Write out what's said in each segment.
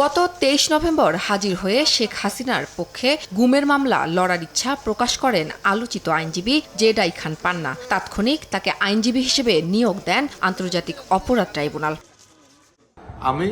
গত তেইশ নভেম্বর হাজির হয়ে শেখ হাসিনার পক্ষে গুমের মামলা লড়ার ইচ্ছা প্রকাশ করেন আলোচিত আইনজীবী জেডাই খান পান্না। তাৎক্ষণিক তাকে আইনজীবী হিসেবে নিয়োগ দেন আন্তর্জাতিক অপরাধ ট্রাইব্যুনাল। আমি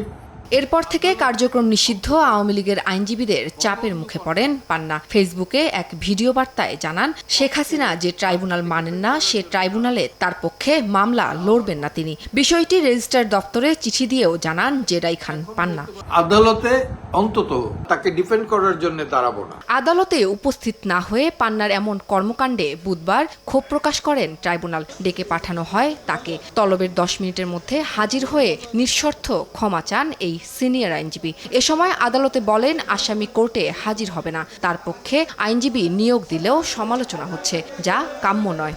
এরপর থেকে কার্যক্রম নিষিদ্ধ। আওয়ামী লীগের আইনজীবীদের চাপের মুখে পড়েন পান্না। ফেসবুকে এক ভিডিও বার্তায় জানান শেখ হাসিনা যে ট্রাইব্যুনাল মানেন না সে ট্রাইব্যুনালে তার পক্ষে মামলা লড়বেন না তিনি। বিষয়টি রেজিস্ট্রার দপ্তরে চিঠি দিয়েও জানান জেডাই খান পান্না। আদালতে অন্তত তাকে ডিফেন্ড করার জন্য দাঁড়াবো না। আদালতে উপস্থিত না হয়ে পান্নার এমন কর্মকাণ্ডে বুধবার ক্ষোভ প্রকাশ করেন ট্রাইব্যুনাল। ডেকে পাঠানো হয় তাকে। তলবের দশ মিনিটের মধ্যে হাজির হয়ে নিঃশর্ত ক্ষমা চান এই সিনিয়র আইনজীবী। এ সময় আদালতে বলেন, আসামি কোর্টে হাজির হবে না। তার পক্ষে আইনজীবী নিয়োগ দিলেও সমালোচনা হচ্ছে, যা কাম্য নয়।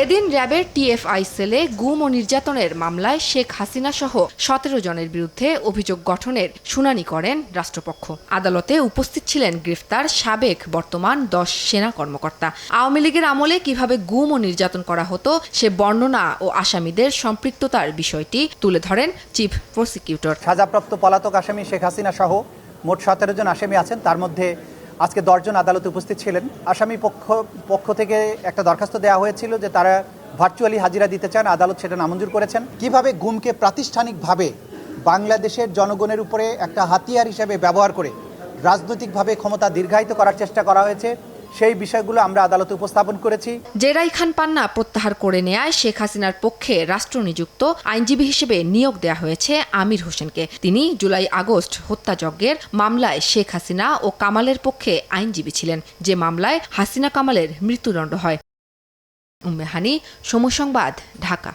এদিন র্যাবের টিএফআই সেলে গুম ও নির্যাতনের মামলায় শেখ হাসিনা সহ সতেরো জনের বিরুদ্ধে অভিযোগ গঠনের শুনানি করেন রাষ্ট্রপক্ষ। আদালতে উপস্থিত ছিলেন গ্রেফতার সাবেক বর্তমান দশ সেনা কর্মকর্তা। আওয়ামী লীগের আমলে কীভাবে গুম ও নির্যাতন করা হতো, সে বর্ণনা ও আসামিদের সম্পৃক্ততার বিষয়টি তুলে ধরেন চিফ প্রসিকিউটর। সাজাপ্রাপ্ত পলাতক আসামি শেখ হাসিনা সহ মোট সতেরো জন আসামি আছেন। তার মধ্যে আজকে দশজন আদালতে উপস্থিত ছিলেন। আসামি পক্ষ পক্ষ থেকে একটা দরখাস্ত দেওয়া হয়েছিল যে তারা ভার্চুয়ালি হাজিরা দিতে চান, আদালত সেটা নামঞ্জুর করেছেন। কীভাবে গুমকে প্রাতিষ্ঠানিকভাবে বাংলাদেশের জনগণের উপরে একটা হাতিয়ার হিসেবে ব্যবহার করে রাজনৈতিকভাবে ক্ষমতা দীর্ঘায়িত করার চেষ্টা করা হয়েছে সেই বিষয়গুলো আমরা আদালতে উপস্থাপন করেছি। জেরাই খান পান্না প্রত্যাহার করে নেয় শেখ হাসিনার পক্ষে রাষ্ট্রনিযুক্ত আইনজীবী হিসেবে নিয়োগ দেওয়া হয়েছে আমির হোসেনকে। তিনি জুলাই আগস্ট হত্যাযজ্ঞের মামলায় শেখ হাসিনা ও কামালের পক্ষে আইনজীবী ছিলেন। যে মামলায় হাসিনা কামালের মৃত্যুদণ্ড হয়। উম্মেহানি সময় সংবাদ ঢাকা।